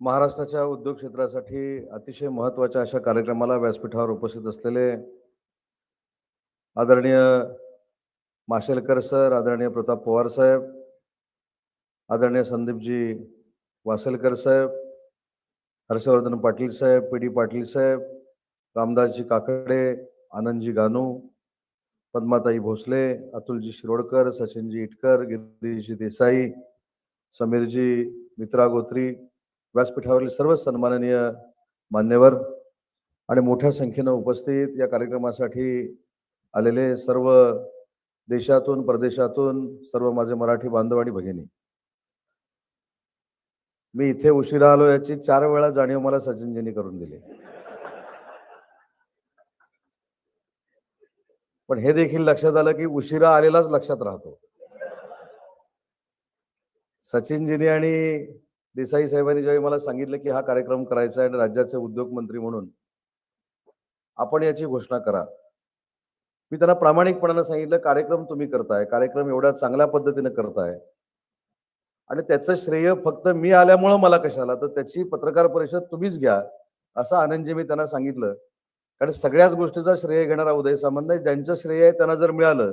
महाराष्ट्राच्या उद्योग क्षेत्रासाठी अतिशय महत्त्वाच्या अशा कार्यक्रमाला व्यासपीठावर उपस्थित असलेले आदरणीय माशेलकर सर आदरणीय प्रताप पवार साहेब आदरणीय संदीपजी वासेलकर साहेब हर्षवर्धन पाटील साहेब पी डी पाटील साहेब रामदासजी काकडे आनंदजी गानू पद्माताई भोसले अतुलजी शिरोडकर सचिनजी इटकर गिरीशजी देसाई समीरजी मित्रा गोत्री व्यासपीठावरील सर्व सन्माननीय मान्यवर आणि मोठ्या संख्येनं उपस्थित या कार्यक्रमासाठी आलेले सर्व देशातून परदेशातून सर्व माझे मराठी बांधव आणि भगिनी. मी इथे उशिरा आलो याची चार वेळा जाणीव मला सचिनजींनी करून दिली. पण हे देखील लक्षात आलं की उशिरा आलेलाच लक्षात राहतो. सचिनजींनी आणि देसाई साहेबांनी ज्यावेळी मला सांगितलं की हा कार्यक्रम करायचा आहे आणि राज्याचे उद्योग मंत्री म्हणून आपण याची घोषणा करा. मी त्यांना प्रामाणिकपणानं सांगितलं कार्यक्रम तुम्ही करताय कार्यक्रम एवढ्या चांगल्या पद्धतीने करताय. आणि त्याचं श्रेय फक्त मी आल्यामुळं मला कशाला तर त्याची पत्रकार परिषद तुम्हीच घ्या असं आनंदजी मी त्यांना सांगितलं. कारण सगळ्याच गोष्टीचा श्रेय घेणारा उदय सामंत नाही ज्यांचं श्रेय आहे त्यांना जर मिळालं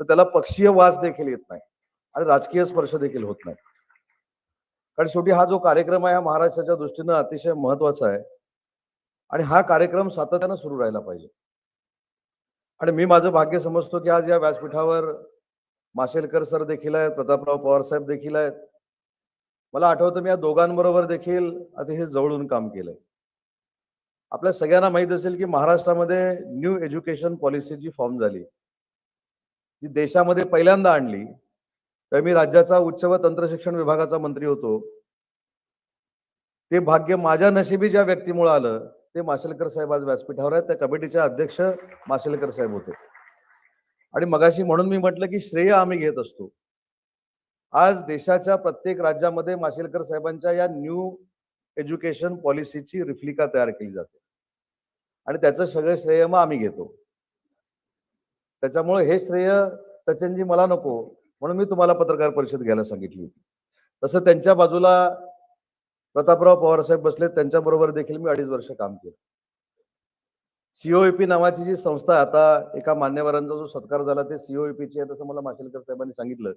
तर त्याला पक्षीय वास देखील येत नाही आणि राजकीय स्पर्श देखील होत नाही. कारण शेवटी हा जो कार्यक्रम आहे हा महाराष्ट्राच्या दृष्टीनं अतिशय महत्त्वाचा आहे. आणि हा कार्यक्रम सातत्यानं सुरू राहिला पाहिजे. आणि मी माझं भाग्य समजतो की आज या व्यासपीठावर माशेलकर सर देखील आहेत प्रतापराव पवार साहेब देखील आहेत. मला आठवतं मी या दोघांबरोबर देखील अतिशय जवळून काम केलंय. आपल्या सगळ्यांना माहीत असेल की महाराष्ट्रामध्ये न्यू एज्युकेशन पॉलिसी जी फॉर्म झाली. जी देशामध्ये पहिल्यांदा आणली तर मी राज्याचा उच्च व तंत्रशिक्षण विभागाचा मंत्री होतो. ते भाग्य माझ्या नशिबी ज्या व्यक्तीमुळे आलं ते माशेलकर साहेब आज व्यासपीठावर आहेत. त्या कमिटीचे अध्यक्ष माशेलकर साहेब होते. आणि मगाशी म्हणून मी म्हटलं की श्रेय आम्ही घेत असतो. आज देशाच्या प्रत्येक राज्यामध्ये माशेलकर साहेबांच्या या न्यू एज्युकेशन पॉलिसीची रिफ्लिका तयार केली जाते. आणि त्याचं सगळं श्रेय मग आम्ही घेतो. त्याच्यामुळे हे श्रेय सचिनजी मला नको. म्हणून मी तुम्हाला पत्रकार परिषद घ्यायला सांगितली होती. तसं त्यांच्या बाजूला प्रतापराव पवार साहेब बसले त्यांच्याबरोबर देखील मी अडीच वर्ष काम केलं. सीओईपी नावाची जी संस्था आता एका मान्यवरांचा जो सत्कार झाला ते COEP ची आहे तसं मला माशेलकर साहेबांनी सांगितलं.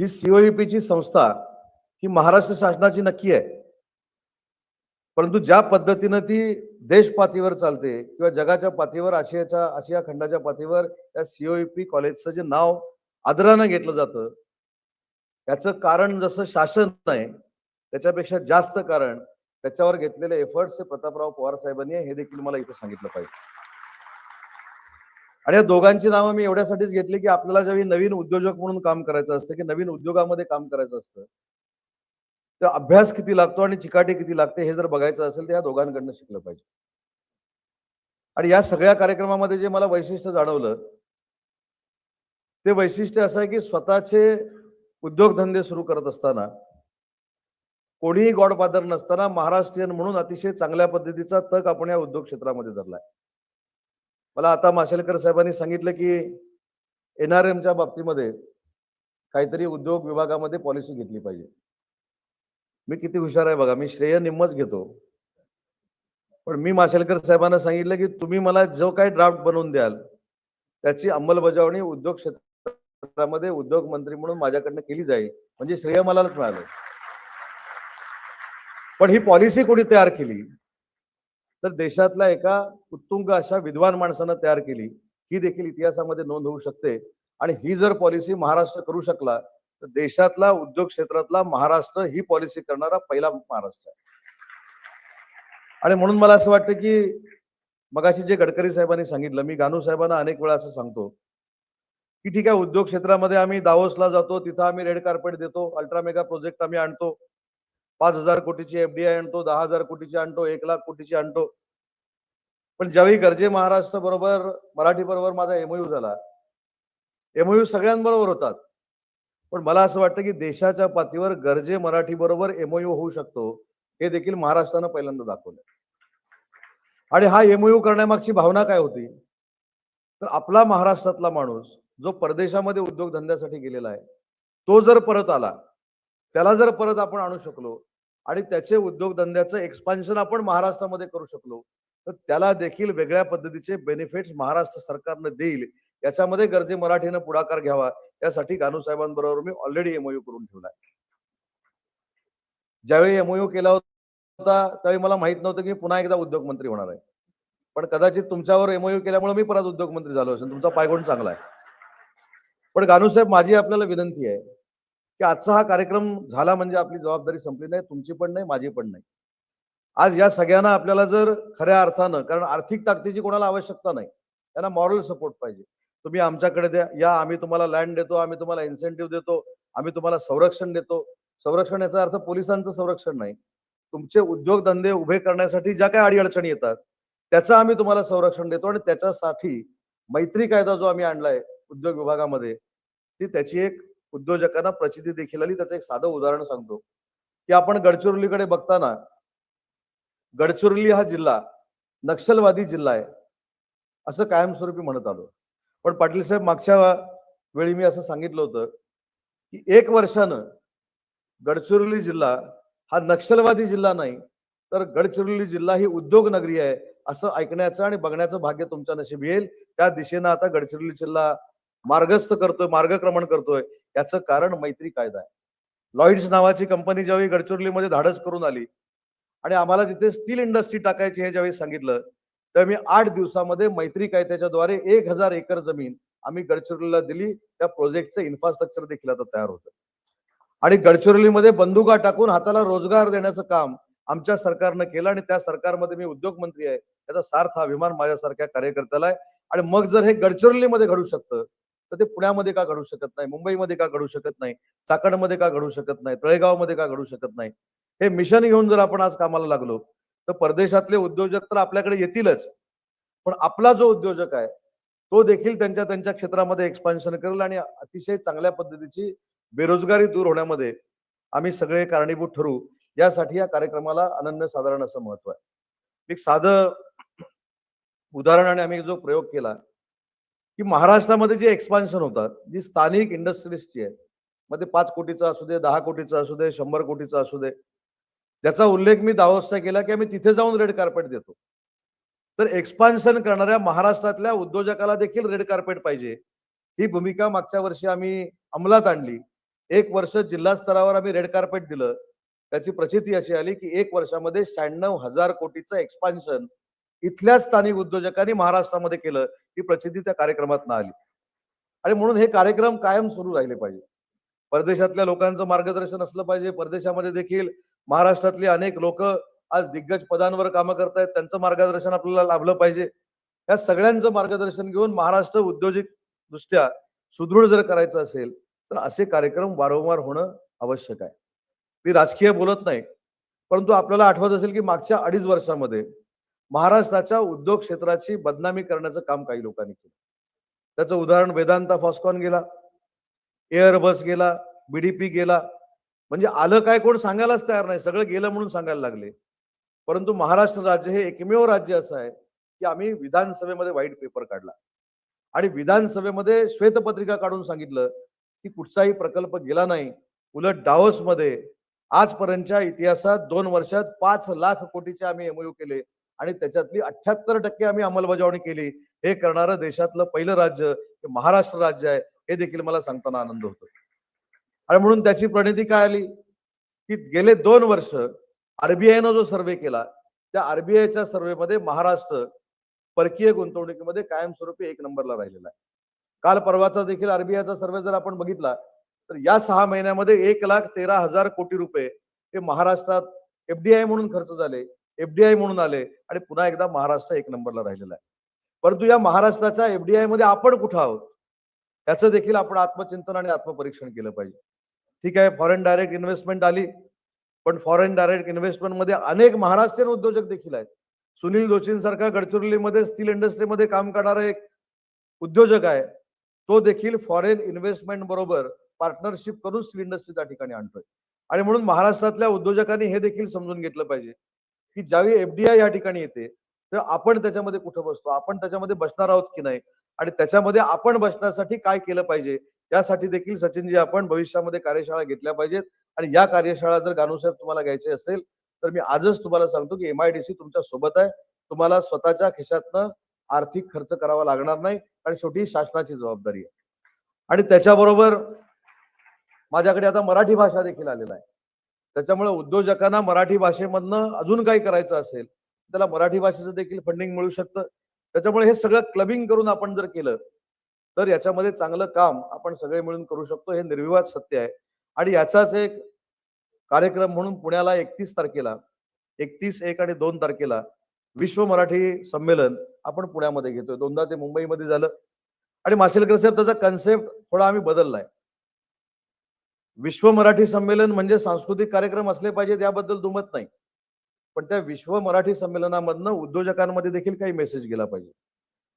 ही COEP ची संस्था ही महाराष्ट्र शासनाची नक्की आहे. परंतु ज्या पद्धतीनं ती देश पातळीवर चालते किंवा जगाच्या पातळीवर आशियाच्या आशिया खंडाच्या पातळीवर त्या सीओईपी कॉलेजचं जे नाव आदरानं घेतलं जातं. त्याचं कारण जसं शासन आहे त्याच्यापेक्षा जास्त कारण त्याच्यावर घेतलेले एफर्ट्स हे प्रतापराव पवार साहेबांनी आहे, हे देखील मला इथं सांगितलं पाहिजे. आणि या दोघांची नावं मी एवढ्यासाठीच घेतली की आपल्याला ज्यावेळी नवीन उद्योजक म्हणून काम करायचं असतं की नवीन उद्योगामध्ये काम करायचं असतं तर अभ्यास किती लागतो आणि चिकाटी किती लागते हे जर बघायचं असेल तर या दोघांकडनं शिकलं पाहिजे. आणि या सगळ्या कार्यक्रमामध्ये जे मला वैशिष्ट्य जाणवलं ते वैशिष्ट्य असं आहे की स्वतःचे उद्योगधंदे सुरू करत असताना कोणीही गॉडफादर नसताना महाराष्ट्रीयन म्हणून अतिशय चांगल्या पद्धतीचा तक आपण या उद्योग क्षेत्रामध्ये धरलाय मला आता माशेलकर साहेबांनी सांगितलं की एनआरएमच्या बाबतीमध्ये काहीतरी उद्योग विभागामध्ये पॉलिसी घेतली पाहिजे. मी किती हुशार आहे बघा मी श्रेय निम्मच घेतो. पण मी माशेलकर साहेबांना सांगितलं की तुम्ही मला जो काही ड्राफ्ट बनवून द्याल त्याची अंमलबजावणी उद्योग क्षेत्र क्षेत्रामध्ये उद्योग मंत्री म्हणून माझ्याकडनं केली जाईल म्हणजे श्रेय मलाच मिळालं. पण ही पॉलिसी कोणी तयार केली? तर देशातल्या एका उत्तुंग अशा विद्वान माणसानं तयार केली ही देखील इतिहासामध्ये नोंद होऊ शकते. आणि ही जर पॉलिसी महाराष्ट्र करू शकला तर देशातला उद्योग क्षेत्रातला महाराष्ट्र ही पॉलिसी करणारा पहिला महाराष्ट्र आहे. आणि म्हणून मला असं वाटतं की मगाशी जे गडकरी साहेबांनी सांगितलं मी गानू साहेबांना अनेक वेळा असं सांगतो की ठीक आहे उद्योग क्षेत्रामध्ये आम्ही दावोसला जातो तिथं आम्ही रेड कार्पेट देतो अल्ट्रा मेगा प्रोजेक्ट आम्ही आणतो. पाच हजार कोटीची एफडीआय आणतो दहा हजार कोटीची आणतो एक लाख कोटीची आणतो. पण ज्यावेळी गरजे महाराष्ट्र बरोबर मराठी बरोबर माझा एमओयू झाला एमओयू सगळ्यांबरोबर होतात. पण मला असं वाटतं की देशाच्या पातळीवर गरजे मराठी बरोबर एमओयू होऊ शकतो हे देखील महाराष्ट्रानं पहिल्यांदा दाखवलं आणि हा एमओयू करण्यामागची भावना काय होती? तर आपला महाराष्ट्रातला माणूस जो परदेशामध्ये उद्योगधंद्यासाठी गेलेला आहे तो जर परत आला त्याला जर परत आपण आणू शकलो आणि त्याचे उद्योगधंद्याचं एक्सपान्शन आपण महाराष्ट्रामध्ये करू शकलो तर त्याला देखील वेगळ्या पद्धतीचे बेनिफिट्स महाराष्ट्र सरकारनं देईल. याच्यामध्ये गरजे मराठीनं पुढाकार घ्यावा यासाठी गानू साहेबांबरोबर मी ऑलरेडी एमओयू करून ठेवलाय ज्यावेळी एमओयू केला होता त्यावेळी मला माहीत नव्हतं की पुन्हा एकदा उद्योगमंत्री होणार आहे. पण कदाचित तुमच्यावर एमओयू केल्यामुळे मी परत उद्योगमंत्री झालो असेल तुमचा पायगुण चांगला आहे. पण गानू साहेब माझी आपल्याला विनंती आहे की आजचा हा कार्यक्रम झाला म्हणजे आपली जबाबदारी संपली नाही तुमची पण नाही माझी पण नाही. आज या सगळ्यांना आपल्याला जर खऱ्या अर्थानं कारण आर्थिक ताकदीची कोणाला आवश्यकता नाही त्यांना मॉरल सपोर्ट पाहिजे. तुम्ही आमच्याकडे द्या या आम्ही तुम्हाला लँड देतो आम्ही तुम्हाला इन्सेंटिव्ह देतो आम्ही तुम्हाला संरक्षण देतो. संरक्षण याचा अर्थ पोलिसांचं संरक्षण नाही. तुमचे उद्योगधंदे उभे करण्यासाठी ज्या काही अडीअडचणी येतात त्याचं आम्ही तुम्हाला संरक्षण देतो आणि त्याच्यासाठी मैत्री कायदा जो आम्ही आणलाय उद्योग विभागामध्ये ती त्याची एक उद्योजकांना प्रचिती देखील आली. त्याचं एक साधं उदाहरण सांगतो. की आपण गडचिरोलीकडे बघताना गडचिरोली हा जिल्हा नक्षलवादी जिल्हा आहे असं कायमस्वरूपी म्हणत आलो. पण पाटील साहेब मागच्या वेळी मी असं सांगितलं होतं की एक वर्षानं गडचिरोली जिल्हा हा नक्षलवादी जिल्हा नाही तर गडचिरोली जिल्हा ही उद्योग नगरी आहे असं ऐकण्याचं आणि बघण्याचं भाग्य तुमच्या नशीब येईल. त्या दिशेनं आता गडचिरोली जिल्हा मार्गस्थ करतोय मार्गक्रमण करतोय याचं कारण मैत्री कायदा आहे. लॉइड्स नावाची कंपनी ज्यावेळी गडचिरोलीमध्ये धाडस करून आली आणि आम्हाला तिथे स्टील इंडस्ट्री टाकायची हे ज्यावेळी सांगितलं तर मी आठ दिवसामध्ये मैत्री कायद्याच्या द्वारे एक हजार एकर जमीन आम्ही गडचिरोलीला दिली. त्या प्रोजेक्टचं इन्फ्रास्ट्रक्चर देखील आता तयार होतं. आणि गडचिरोलीमध्ये बंदुका टाकून हाताला रोजगार देण्याचं काम आमच्या सरकारनं केलं आणि त्या सरकारमध्ये मी उद्योग मंत्री आहे. त्याचा सार्थ अभिमान माझ्यासारख्या कार्यकर्त्याला आहे. आणि मग जर हे गडचिरोलीमध्ये घडू शकतं तर ते पुण्यामध्ये का घडू शकत नाही? मुंबईमध्ये का घडू शकत नाही? चाकणमध्ये का घडू शकत नाही? तळेगावमध्ये का घडू शकत नाही? हे मिशन घेऊन जर आपण आज कामाला लागलो तर परदेशातले उद्योजक तर आपल्याकडे येतीलच. पण आपला जो उद्योजक आहे तो देखील त्यांच्या त्यांच्या क्षेत्रामध्ये एक्सपान्शन करेल आणि अतिशय चांगल्या पद्धतीची बेरोजगारी दूर होण्यामध्ये आम्ही सगळे कारणीभूत ठरू. यासाठी या कार्यक्रमाला अनन्य साधारण असं महत्त्व आहे. एक साधं उदाहरण आणि आम्ही जो प्रयोग केला की महाराष्ट्रामध्ये जे एक्सपान्शन होतात जी स्थानिक इंडस्ट्रीजची आहे मग ते पाच कोटीचं असू दे दहा कोटीचं असू दे शंभर कोटीचं असू दे त्याचा उल्लेख मी दावोसचा केला की आम्ही तिथे जाऊन रेड कार्पेट देतो. तर एक्सपान्शन करणाऱ्या महाराष्ट्रातल्या उद्योजकाला देखील रेड कार्पेट पाहिजे. ही भूमिका मागच्या वर्षी आम्ही अंमलात आणली. एक वर्ष जिल्हा स्तरावर आम्ही रेड कार्पेट दिलं. त्याची प्रचिती अशी आली की एक वर्षामध्ये शहाण्णव हजार कोटीचं एक्सपान्शन इथल्या स्थानिक उद्योजकांनी महाराष्ट्रामध्ये केलं ही प्रचिती त्या कार्यक्रमात आली. आणि म्हणून हे कार्यक्रम कायम सुरू राहिले पाहिजे. परदेशातल्या लोकांचं मार्गदर्शन असलं पाहिजे. परदेशामध्ये देखील महाराष्ट्रातले अनेक लोक आज दिग्गज पदांवर कामं करतायत. त्यांचं मार्गदर्शन आपल्याला लाभलं पाहिजे. या सगळ्यांचं मार्गदर्शन घेऊन महाराष्ट्र उद्योजिक दृष्ट्या सुदृढ जर करायचं असेल तर असे कार्यक्रम वारंवार होणं आवश्यक आहे. मी राजकीय बोलत नाही परंतु आपल्याला आठवत असेल की मागच्या अडीच वर्षामध्ये महाराष्ट्राच्या उद्योग क्षेत्राची बदनामी करण्याचं काम काही लोकांनी केलं. त्याचं उदाहरण वेदांता फॉस्कॉन गेला एअरबस गेला बीडीपी गेला. म्हणजे आलं काय कोण सांगायलाच तयार नाही. सगळं गेलं म्हणून सांगायला लागले. परंतु महाराष्ट्र राज्य हे एकमेव राज्य असं आहे की आम्ही विधानसभेमध्ये व्हाईट पेपर काढला. आणि विधानसभेमध्ये श्वेतपत्रिका काढून सांगितलं की कुठचाही प्रकल्प गेला नाही. उलट डावसमध्ये आजपर्यंतच्या इतिहासात दोन वर्षात पाच लाख कोटीचे आम्ही एमओयू केले. आणि त्याच्यातली अठ्याहत्तर टक्के आम्ही अंमलबजावणी केली. हे करणारं देशातलं पहिलं राज्य हे महाराष्ट्र राज्य आहे हे देखील मला सांगताना आनंद होतो. आणि म्हणून त्याची प्रणिती काय आली? की गेले दोन वर्ष आरबीआयनं जो सर्वे केला त्या आरबीआयच्या सर्वेमध्ये महाराष्ट्र परकीय गुंतवणुकीमध्ये कायमस्वरूपी एक नंबरला राहिलेला आहे. काल परवाचा देखील आरबीआयचा सर्वे जर आपण बघितला तर या सहा महिन्यामध्ये एक लाख तेरा हजार कोटी रुपये हे महाराष्ट्रात एफडीआय म्हणून खर्च झाले. एफडीआय म्हणून आले आणि पुन्हा एकदा महाराष्ट्र एक नंबरला राहिलेला आहे. परंतु या महाराष्ट्राच्या एफडीआयमध्ये आपण कुठं आहोत? याचं देखील आपण आत्मचिंतन आणि आत्मपरीक्षण केलं पाहिजे. ठीक आहे फॉरेन डायरेक्ट इन्व्हेस्टमेंट आली पण फॉरेन डायरेक्ट इन्व्हेस्टमेंटमध्ये अनेक महाराष्ट्रीयन उद्योजक देखील आहेत. सुनील जोशींसारखा गडचिरोलीमध्ये स्टील इंडस्ट्रीमध्ये काम करणारा एक उद्योजक आहे. तो देखील फॉरेन इन्व्हेस्टमेंट बरोबर पार्टनरशिप करून स्टील इंडस्ट्री त्या ठिकाणी आणतोय. आणि म्हणून महाराष्ट्रातल्या उद्योजकांनी हे देखील समजून घेतलं पाहिजे. की ज्यावेळी एफडीआय या ठिकाणी येते तर आपण त्याच्यामध्ये कुठं बसतो? आपण त्याच्यामध्ये बसणार आहोत की नाही? आणि त्याच्यामध्ये आपण बसण्यासाठी काय केलं पाहिजे? यासाठी देखील सचिनजी आपण भविष्यामध्ये कार्यशाळा घेतल्या पाहिजेत. आणि या कार्यशाळा जर गानूसाहेब तुम्हाला घ्यायची असेल तर मी आजच तुम्हाला सांगतो की एमआयडीसी तुमच्यासोबत आहे. तुम्हाला स्वतःच्या खिशातनं आर्थिक खर्च करावा लागणार नाही कारण शेवटी शासनाची जबाबदारी आहे. आणि त्याच्याबरोबर माझ्याकडे आता मराठी भाषा देखील आलेला आहे. त्याच्यामुळे उद्योजकांना मराठी भाषेमधनं अजून काही करायचं असेल त्याला मराठी भाषेचं देखील फंडिंग मिळू शकतं. त्याच्यामुळे हे सगळं क्लबिंग करून आपण जर केलं तर याच्यामध्ये चांगलं काम आपण सगळे मिळून करू शकतो हे निर्विवाद सत्य आहे. आणि याचाच एक कार्यक्रम म्हणून पुण्याला एकतीस तारखेला एकतीस एक आणि दोन तारखेला विश्व मराठी संमेलन आपण पुण्यामध्ये घेतोय. दोनदा ते मुंबईमध्ये झालं. आणि माशेलकर साहेब त्याचा कन्सेप्ट थोडा आम्ही बदललाय. विश्व मराठी संमेलन म्हणजे सांस्कृतिक कार्यक्रम असले पाहिजेत याबद्दल दुमत नाही. पण त्या विश्व मराठी संमेलनामधनं उद्योजकांमध्ये देखील काही मेसेज गेला पाहिजे.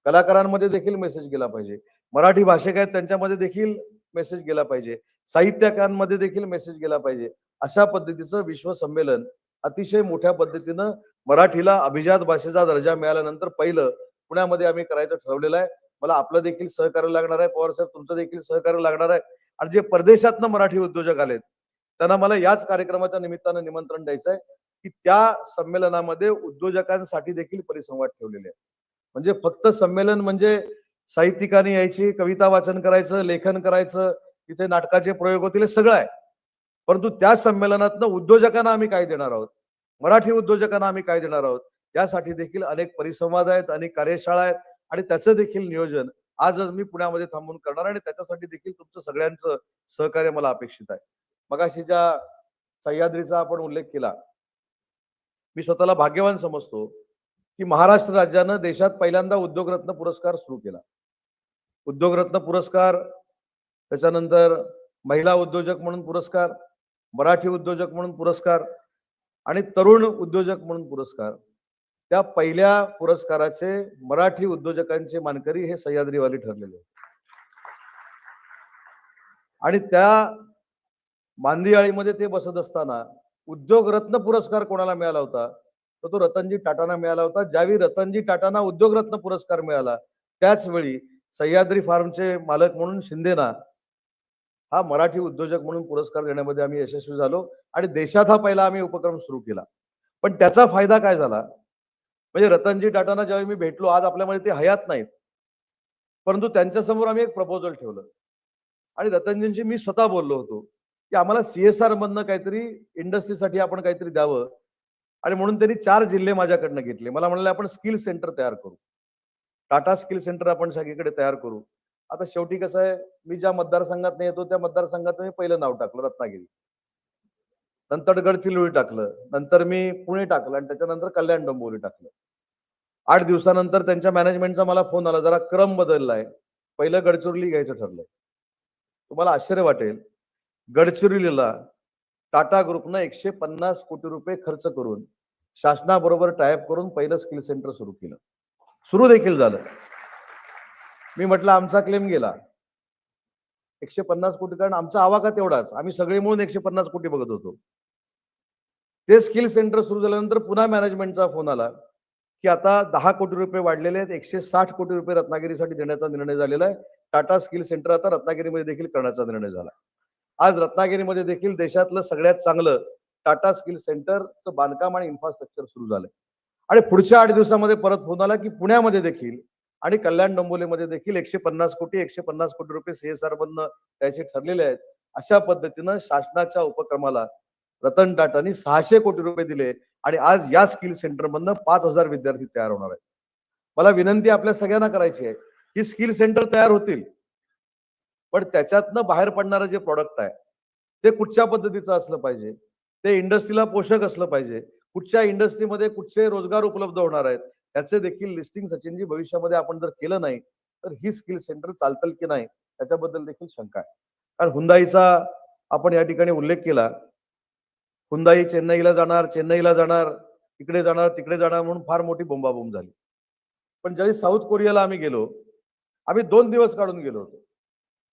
कलाकारांमध्ये देखील मेसेज गेला पाहिजे. मराठी भाषिक आहेत त्यांच्यामध्ये देखील मेसेज गेला पाहिजे. साहित्यकांमध्ये देखील मेसेज गेला पाहिजे. अशा पद्धतीचं विश्व संमेलन अतिशय मोठ्या पद्धतीनं मराठीला अभिजात भाषेचा दर्जा मिळाल्यानंतर पहिलं पुण्यामध्ये आम्ही करायचं ठरवलेलं आहे. मला आपलं देखील सहकार्य लागणार आहे. पवार साहेब तुमचं देखील सहकार्य लागणार आहे. आणि जे परदेशातनं मराठी उद्योजक आलेत त्यांना मला याच कार्यक्रमाच्या निमित्तानं निमंत्रण द्यायचं आहे की त्या संमेलनामध्ये उद्योजकांसाठी देखील परिसंवाद ठेवलेले आहेत. म्हणजे फक्त संमेलन म्हणजे साहित्यिकाने यायची कविता वाचन करायचं लेखन करायचं तिथे नाटकाचे प्रयोग होतील हे सगळं आहे. परंतु त्या संमेलनातनं उद्योजकांना आम्ही काय देणार आहोत? मराठी उद्योजकांना आम्ही काय देणार आहोत? त्यासाठी देखील अनेक परिसंवाद आहेत अनेक कार्यशाळा आहेत आणि त्याचं देखील नियोजन आजच मी पुण्यामध्ये थांबून करणार आणि त्याच्यासाठी देखील तुमचं सगळ्यांचं सहकार्य मला अपेक्षित आहे. मगाशी ज्या सह्याद्रीचा आपण उल्लेख केला मी स्वतःला भाग्यवान समजतो की महाराष्ट्र राज्यानं देशात पहिल्यांदा उद्योगरत्न पुरस्कार सुरू केला. उद्योगरत्न पुरस्कार त्याच्यानंतर महिला उद्योजक म्हणून पुरस्कार मराठी उद्योजक म्हणून पुरस्कार आणि तरुण उद्योजक म्हणून पुरस्कार. त्या पहिल्या पुरस्काराचे मराठी उद्योजकांचे मानकरी हे सह्याद्रीवाले ठरलेले आणि त्या मांदियाळीमध्ये ते बसत असताना उद्योग रत्न पुरस्कार कोणाला मिळाला होता? तर तो रतनजी टाटांना मिळाला होता. ज्यावेळी रतनजी टाटांना उद्योग रत्न पुरस्कार मिळाला त्याच वेळी सह्याद्री फार्मचे मालक म्हणून शिंदेना हा मराठी उद्योजक म्हणून पुरस्कार देण्यामध्ये आम्ही यशस्वी झालो आणि देशात हा पहिला आम्ही उपक्रम सुरू केला. पण त्याचा फायदा काय झाला? म्हणजे रतनजी टाटांना ज्यावेळी मी भेटलो आज आपल्यामध्ये ते हयात नाहीत. परंतु त्यांच्यासमोर आम्ही एक प्रपोजल ठेवलं. आणि रतनजींशी मी स्वतः बोललो होतो की आम्हाला सीएसआर मधनं काहीतरी इंडस्ट्रीसाठी आपण काहीतरी द्यावं. आणि म्हणून त्यांनी चार जिल्हे माझ्याकडनं घेतले. मला म्हणाले आपण स्किल सेंटर तयार करू. टाटा स्किल सेंटर आपण सगळीकडे तयार करू. आता शेवटी कसं आहे मी ज्या मतदारसंघात येतो त्या मतदारसंघाचं मी पहिलं नाव टाकलं रत्नागिरी. नंतर गडचिरोली टाकलं नंतर मी पुणे टाकलं आणि त्याच्यानंतर कल्याण डोंबिवली टाकलं. आठ दिवसानंतर त्यांच्या मॅनेजमेंटचा मला फोन आला. जरा क्रम बदललाय. पहिलं गडचिरोली घ्यायचं ठरलंय. तुम्हाला आश्चर्य वाटेल. गडचिरोलीला टाटा ग्रुपनं एकशे पन्नास कोटी रुपये खर्च करून शासनाबरोबर टायअप करून पहिलं स्किल सेंटर सुरू केलं. सुरू देखील झालं. मी म्हटलं आमचा क्लेम गेला. एकशे पन्नास कोटी कारण आमचा आवाका तेवढाच. आम्ही सगळे मिळून एकशे पन्नास कोटी बघत होतो. ते स्किल सेंटर सुरू झाल्यानंतर पुन्हा मॅनेजमेंटचा फोन आला. की आता दहा कोटी रुपये वाढलेले आहेत एकशे साठ कोटी रुपये रत्नागिरीसाठी देण्याचा निर्णय झालेला आहे. टाटा स्किल सेंटर आता रत्नागिरीमध्ये देखील करण्याचा निर्णय झाला आज रत्नागिरीमध्ये देखील देशातलं सगळ्यात चांगलं टाटा स्किल सेंटरचं बांधकाम आणि इन्फ्रास्ट्रक्चर सुरू झालंय. आणि पुढच्या आठ दिवसामध्ये परत फोन आला की पुण्यामध्ये देखील आणि कल्याण डोंबोलीमध्ये देखील एकशे पन्नास कोटी एकशे पन्नास कोटी रुपये सीएसआर मधनं द्यायचे ठरलेले आहेत. अशा पद्धतीनं शासनाच्या उपक्रमाला रतन टाटांनी सहाशे कोटी रुपये दिले आणि आज या स्किल सेंटर मधनं पाच हजार विद्यार्थी तयार होणार आहेत. मला विनंती आपल्या सगळ्यांना करायची आहे की स्किल सेंटर तयार होतील पण त्याच्यातनं बाहेर पडणारं जे प्रॉडक्ट आहे ते कुठच्या पद्धतीचं असलं पाहिजे? ते इंडस्ट्रीला पोषक असलं पाहिजे? कुठच्या इंडस्ट्रीमध्ये कुठचे रोजगार उपलब्ध होणार आहेत? त्याचे देखील लिस्टिंग सचिनजी भविष्यामध्ये आपण जर केलं नाही तर ही स्किल सेंटर चालतील की नाही त्याच्याबद्दल देखील शंका आहे. कारण हुंदाईचा आपण या ठिकाणी उल्लेख केला हुंदाई चेन्नईला जाणार चेन्नईला जाणार इकडे जाणार तिकडे जाणार म्हणून फार मोठी बोंबाबोंब झाली. पण ज्यावेळी साऊथ कोरियाला आम्ही गेलो आम्ही दोन दिवस काढून गेलो होतो.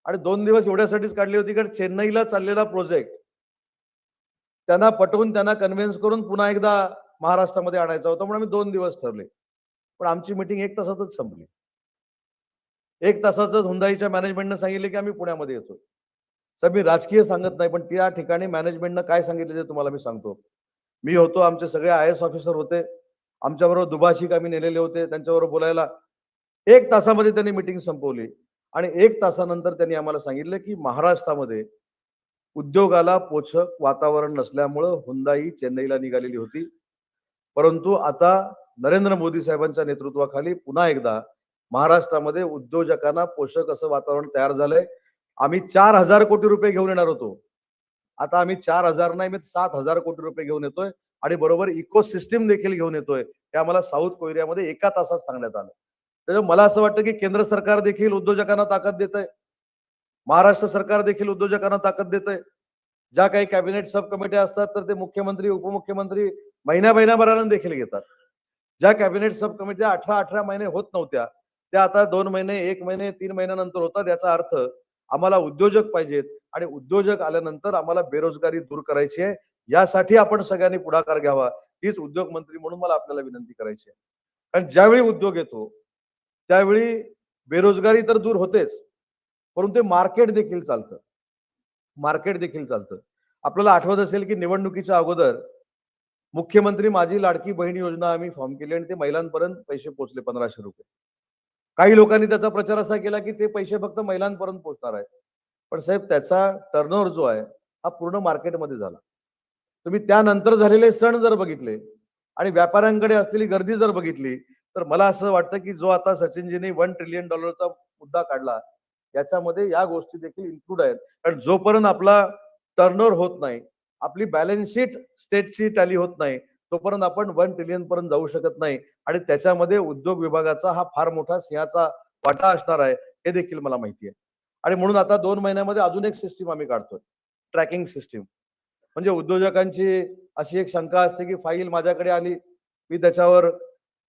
आणि दोन दिवस एवढ्यासाठीच काढली होती कारण चेन्नईला चाललेला प्रोजेक्ट त्यांना पटवून त्यांना कन्व्हिन्स करून पुन्हा एकदा महाराष्ट्रामध्ये आणायचा होता म्हणून आम्ही दोन दिवस ठरले. पण आमची मिटिंग एक तासातच संपली. एक तासाच हुंदाईच्या मॅनेजमेंटनं सांगितले की आम्ही पुण्यामध्ये येतो साहेब मी राजकीय सांगत नाही पण त्या ठिकाणी मॅनेजमेंटनं काय सांगितलं ते तुम्हाला मी सांगतो. मी होतो आमचे सगळे आय एस ऑफिसर होते. आमच्याबरोबर दुभाषिक आम्ही नेलेले होते. त्यांच्याबरोबर बोलायला एक तासामध्ये त्यांनी मिटिंग संपवली. आणि एक तासानंतर त्यांनी आम्हाला सांगितलं की महाराष्ट्रामध्ये उद्योगाला पोषक वातावरण नसल्यामुळं हुंदाई चेन्नईला निघालेली होती. परंतु आता नरेंद्र मोदी साहेबांच्या नेतृत्वाखाली पुन्हा एकदा महाराष्ट्रामध्ये उद्योजकांना पोषक असं वातावरण तयार झालंय. आम्ही चार हजार कोटी रुपये घेऊन येणार होतो. आता आम्ही चार हजार नाही मी सात हजार कोटी रुपये घेऊन येतोय आणि बरोबर इको सिस्टीम देखील घेऊन येतोय. हे आम्हाला साऊथ कोरियामध्ये एका तासात सांगण्यात आलं. त्याच्यामुळे मला असं वाटतं की केंद्र सरकार देखील उद्योजकांना ताकद देत आहे महाराष्ट्र सरकार देखील उद्योजकांना ताकद देत आहे ज्या काही कॅबिनेट सब कमिट्या असतात तर ते मुख्यमंत्री उपमुख्यमंत्री महिन्या महिन्याभरानं देखील घेतात. ज्या कॅबिनेट सब कमिट्या अठरा अठरा महिने होत नव्हत्या त्या आता दोन महिने एक महिने तीन महिन्यानंतर होतात याचा अर्थ आम्हाला उद्योजक पाहिजेत. आणि उद्योजक आल्यानंतर आम्हाला बेरोजगारी दूर करायची आहे. यासाठी आपण सगळ्यांनी पुढाकार घ्यावा. हीच उद्योग मंत्री म्हणून मला आपल्याला विनंती करायची आहे. कारण ज्यावेळी उद्योग येतो त्यावेळी बेरोजगारी तर दूर होतेच. परंतु मार्केट देखील चालतं. मार्केट देखील चालतं. आपल्याला आठवत असेल की निवडणुकीच्या अगोदर मुख्यमंत्री माझी लाडकी बहीण योजना आम्ही फॉर्म केली आणि ते महिलांपर्यंत पैसे पोहोचले पंधराशे रुपये. काही लोकांनी त्याचा प्रचार असा केला की ते पैसे फक्त महिलांपर्यंत पोहोचणार आहे पण साहेब त्याचा टर्नओव्हर जो आहे हा पूर्ण मार्केटमध्ये झाला. तुम्ही त्यानंतर झालेले सण जर बघितले आणि व्यापाऱ्यांकडे असलेली गर्दी जर बघितली तर मला असं वाटतं की जो आता सचिनजींनी वन ट्रिलियन डॉलरचा मुद्दा काढला याच्यामध्ये या गोष्टी देखील इन्क्लूड आहेत. कारण जोपर्यंत आपला टर्नओव्हर होत नाही आपली बॅलन्स शीट स्टेटची टॅली होत नाही तोपर्यंत आपण वन ट्रिलियन पर्यंत जाऊ शकत नाही. आणि त्याच्यामध्ये उद्योग विभागाचा हा फार मोठा सिंहाचा वाटा असणार आहे हे देखील मला माहिती आहे. आणि म्हणून आता दोन महिन्यामध्ये अजून एक सिस्टीम आम्ही काढतोय ट्रॅकिंग सिस्टीम म्हणजे उद्योजकांची अशी एक शंका असते की फाईल माझ्याकडे आली मी त्याच्यावर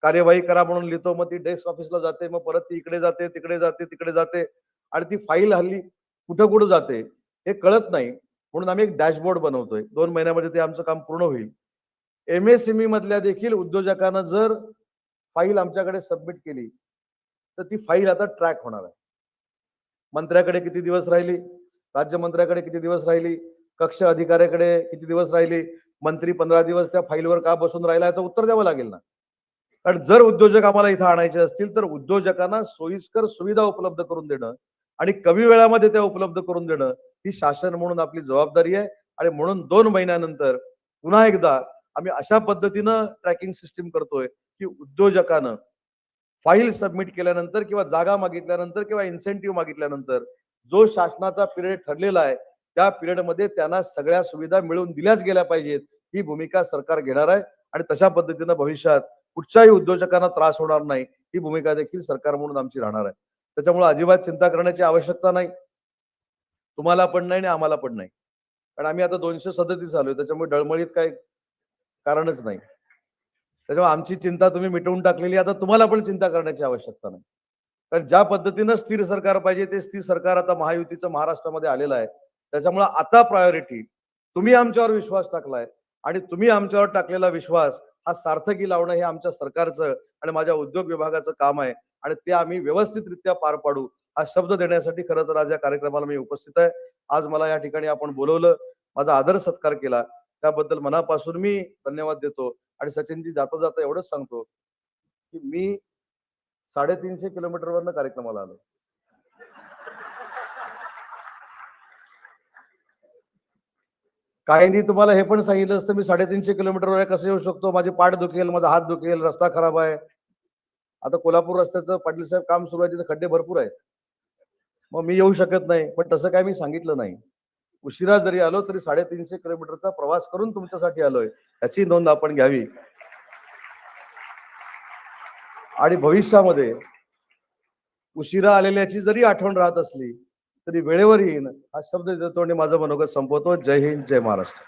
कार्यवाही करा म्हणून लिहितो मग ती डेस्क ऑफिसला जाते मग परत ती इकडे जाते तिकडे जाते तिकडे जाते. आणि ती फाईल हल्ली कुठं कुठं जाते हे कळत नाही. म्हणून आम्ही एक डॅशबोर्ड बनवतोय. दोन महिन्यामध्ये ते आमचं काम पूर्ण होईल. एमएसएमई मधल्या देखील उद्योजकांना जर फाईल आमच्याकडे सबमिट केली तर ती फाईल आता ट्रॅक होणार आहे. मंत्र्याकडे किती दिवस राहिली? राज्यमंत्र्याकडे किती दिवस राहिली? कक्ष अधिकाऱ्याकडे किती दिवस राहिली? मंत्री पंधरा दिवस त्या फाईलवर का बसून राहिला याचं उत्तर द्यावं लागेल ना? कारण जर उद्योजक आम्हाला इथं आणायचे असतील तर उद्योजकांना सोयीस्कर सुविधा उपलब्ध करून देणं आणि कमी वेळामध्ये त्या उपलब्ध करून देणं ही शासन म्हणून आपली जबाबदारी आहे. आणि म्हणून दोन महिन्यानंतर पुन्हा एकदा आम्ही अशा पद्धतीनं ट्रॅकिंग सिस्टीम करतोय की उद्योजकानं फाईल सबमिट केल्यानंतर किंवा जागा मागितल्यानंतर किंवा इन्सेंटिव्ह मागितल्यानंतर जो शासनाचा पिरियड ठरलेला आहे त्या पिरियडमध्ये त्यांना सगळ्या सुविधा मिळवून दिल्याच गेल्या पाहिजेत ही भूमिका सरकार घेणार आहे आणि तशा पद्धतीनं भविष्यात कुठच्याही उद्योजकांना त्रास होणार नाही ही भूमिका देखील सरकार म्हणून आमची राहणार आहे. त्याच्यामुळे अजिबात चिंता करण्याची आवश्यकता नाही. तुम्हाला पण नाही आणि आम्हाला पण नाही. कारण आम्ही आता दोनशे सदतीस आलोय त्याच्यामुळे डळमळीत काही कारणच नाही. त्याच्यामुळे आमची चिंता तुम्ही मिटवून टाकलेली आता तुम्हाला पण चिंता करण्याची आवश्यकता नाही. कारण ज्या पद्धतीनं स्थिर सरकार पाहिजे ते स्थिर सरकार आता महायुतीचं महाराष्ट्रामध्ये आलेलं आहे. त्याच्यामुळे आता प्रायोरिटी तुम्ही आमच्यावर विश्वास टाकलाय आणि तुम्ही आमच्यावर टाकलेला विश्वास हा सार्थकी लावणं हे आमच्या सरकारचं आणि माझ्या उद्योग विभागाचं काम आहे आणि ते आम्ही व्यवस्थितरित्या पार पाडू हा शब्द देण्यासाठी खरं तर आज या कार्यक्रमाला मी उपस्थित आहे. आज मला या ठिकाणी आपण बोलवलं. माझा आदर सत्कार केला. त्याबद्दल मनापासून मी धन्यवाद देतो आणि सचिनजी जाता जाता एवढंच सांगतो की मी साडेतीनशे किलोमीटरवरनं कार्यक्रमाला आलो काहींनी तुम्हाला हे पण सांगितलं असतं मी साडेतीनशे किलोमीटरवर कसं येऊ शकतो? माझे पाठ दुखेल माझा हात दुखेल रस्ता खराब आहे. आता कोल्हापूर रस्त्याचं पाटील साहेब काम सुरू आहे तिथे खड्डे भरपूर आहेत. मग मी येऊ शकत नाही पण तसं काय मी सांगितलं नाही. उशिरा जरी आलो तरी साडेतीनशे किलोमीटरचा प्रवास करून तुमच्यासाठी आलोय. याची नोंद आपण घ्यावी. आणि भविष्यामध्ये उशिरा आलेल्याची जरी आठवण राहत असली तरी वेळेवर येईन हा शब्द देतो आणि माझं मनोगत संपवतो. जय हिंद जय महाराष्ट्र.